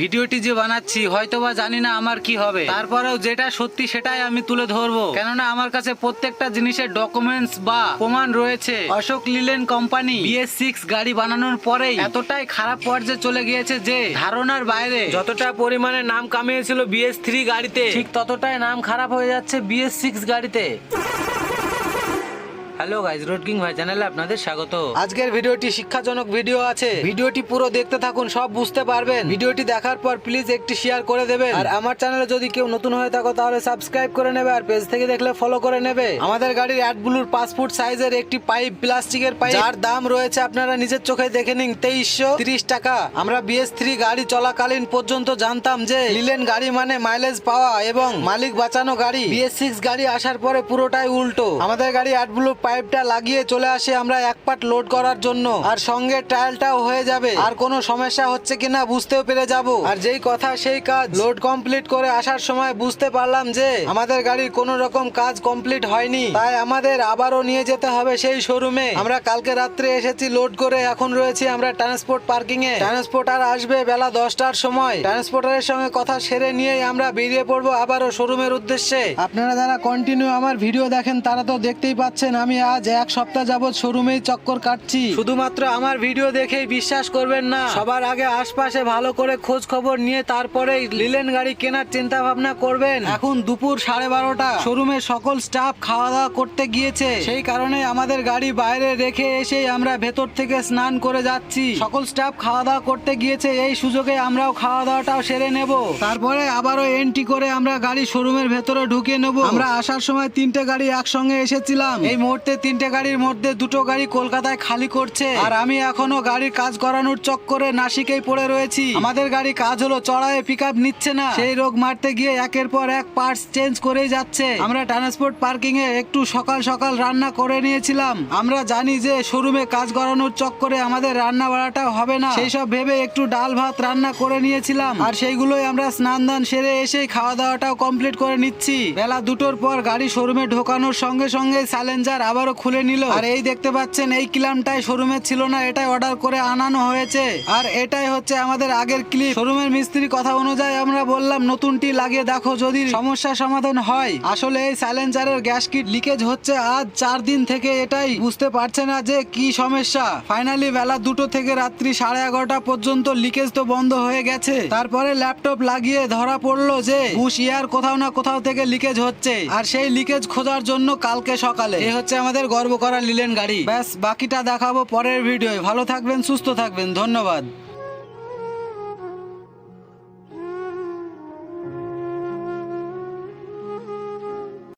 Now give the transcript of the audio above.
ভিডিওটি যে বানাচ্ছি, হয়তোবা জানি না আমার কি হবে। তারপরেও যেটা সত্যি সেটাই আমি তুলে ধরবো। কেননা আমার কাছে প্রত্যেকটা জিনিসের ডকুমেন্টস বা প্রমাণ রয়েছে। অশোক লিলেন কোম্পানি সিক্স গাড়ি বানানোর পরেই এতটাই খারাপ পর্যায়ে চলে গিয়েছে যে ধারণার বাইরে যতটা পরিমাণে নাম কামিয়েছিল বিএস থ্রি গাড়িতে, ঠিক ততটাই নাম খারাপ হয়ে যাচ্ছে বিএস সিক্স গাড়িতে। হ্যালো গাইজ রোড কিং ভাই চ্যানেলে আপনাদের স্বাগত। আজকের ভিডিওটি শিক্ষাজনক ভিডিও আছে। ভিডিওটি পুরো দেখতে থাকুন, সব বুঝতে পারবেন। ভিডিওটি দেখার পর প্লিজ একটি শেয়ার করে দেবেন। আর আমার চ্যানেলে যদি কেউ নতুন হয়ে থাকো, তাহলে সাবস্ক্রাইব করে নেবে আর পেজ থেকে দেখলে ফলো করে নেবে। আমাদের গাড়ির অ্যাড ব্লুর ফুট সাইজের একটি পাইপ প্লাস্টিকের পাইপ যার দাম রয়েছে আপনারা নিজের চোখে দেখে নিন, তেইশশো তিরিশ টাকা। আমরা বিএস থ্রি গাড়ি চলাকালীন পর্যন্ত জানতাম যে লিলেন গাড়ি মানে মাইলেজ পাওয়া এবং মালিক বাঁচানো গাড়ি। বিএস সিক্স গাড়ি আসার পরে পুরোটাই উল্টো। আমাদের গাড়ি অ্যাডব্লু পাইপটা লাগিয়ে চলে আসে আমরা এক পাট লোড করার জন্য। আর সঙ্গে ট্রায়ালটাও হয়ে যাবে। আর কোনো সমস্যা হচ্ছে কিনা বুঝতেও পেরে যাব। আর যেই কথা সেই কাজ। লোড কমপ্লিট করে আসার সময় বুঝতে পারলাম যে, আমাদের গাড়ির কোনো রকম কাজ কমপ্লিট হয়নি। তাই আমাদের আবারও নিয়ে যেতে হবে সেই শোরুমে আমরা কালকে রাত্রে এসেছি লোড করে। এখন রয়েছি আমরা ট্রান্সপোর্ট পার্কিং এ ট্রান্সপোর্টার আসবে বেলা দশটার সময়। ট্রান্সপোর্টারের সঙ্গে কথা সেরে নিয়েই আমরা বেরিয়ে পড়ব আবারও শোরুমের উদ্দেশ্যে। আপনারা যারা কন্টিনিউ আমার ভিডিও দেখেন, তারা তো দেখতেই পাচ্ছেন, আমি আজ এক সপ্তাহ যাবত শোরুমেই চক্কর কাটছি। শুধুমাত্র আমার ভিডিও দেখেই বিশ্বাস করবেন না। সবার আগে আশপাশে ভালো করে খোঁজ খবর নিয়ে তারপরে লিলেন গাড়ি কেনার চিন্তা ভাবনা করবেন। এখন দুপুর সাড়ে বারোটা। শোরুমের সকল স্টাফ খাওয়া দাওয়া করতে গিয়েছে। সেই কারণে আমাদের গাড়ি বাইরে রেখে এসেই আমরা ভেতর থেকে স্নান করে যাচ্ছি। সকল স্টাফ খাওয়া দাওয়া করতে গিয়েছে। এই সুযোগে আমরাও খাওয়া দাওয়াটাও সেরে নেব। তারপরে আবারও এন্ট্রি করে আমরা গাড়ি শোরুমের ভেতরে ঢুকে নেব। আমরা আসার সময় তিনটে গাড়ি একসঙ্গে এসেছিলাম। এই মুহূর্তে তিনটে গাড়ির মধ্যে দুটো গাড়ি কলকাতায় খালি করছে। আর আমি এখনও গাড়ির কাজ করানোর চক্করে নাসিকেই পড়ে রয়েছি। আমাদের গাড়ি কাজ হলো চড়ায় পিক নিচ্ছে না। সেই রোগ মারতে গিয়ে একের পর এক পার্টস চেঞ্জ করেই যাচ্ছে। আমরা ট্রান্সপোর্ট পার্কিং এ একটু সকাল সকাল রান্না করে নিয়েছিলাম। আমরা জানি যে শোরুমে কাজ করানোর চক্করে আমাদের রান্না বাড়াটা হবে না। সেই সব ভেবে একটু ডাল ভাত রান্না করে নিয়েছিলাম। আর সেইগুলোই আমরা স্নান দান সেরে এসেই খাওয়া দাওয়াটাও কমপ্লিট করে নিচ্ছি। বেলা দুটোর পর গাড়ি শোরুমে ঢোকানোর সঙ্গে সঙ্গে স্যালেঞ্জার আবারও খুলে নিল। আর এই দেখতে পাচ্ছেন, এই ক্লামটাই শোরুমে ছিল না, এটাই অর্ডার করে আনানো হয়েছে। আর এটাই হচ্ছে আমাদের আগের ক্লিপ শোরুমের মিস্ত্রি কথা অনুযায়ী আমরা বললাম, নতুনটি লাগিয়ে দেখো যদি সমস্যা সমাধান হয়। আসলে এই সাইলেন্সারের গ্যাস কিট লিকেজ হচ্ছে আজ, চার দিন থেকে এটাই বুঝতে পারছে না যে কি সমস্যা। ফাইনালি বেলা দুটো থেকে রাত্রি সাড়ে এগারোটা পর্যন্ত লিকেজ তো বন্ধ হয়ে গেছে। তারপরে ল্যাপটপ লাগিয়ে ধরা পড়ল যে বুশ ইয়ার কোথাও না কোথাও থেকে লিকেজ হচ্ছে। আর সেই লিকেজ খোঁজার জন্য কালকে সকালে। এই হচ্ছে আমাদের গর্ব করা নিলেন গাড়ি। ব্যাস বাকিটা দেখাবো পরের ভিডিওয়। ভালো থাকবেন সুস্থ থাকবেন। ধন্যবাদ।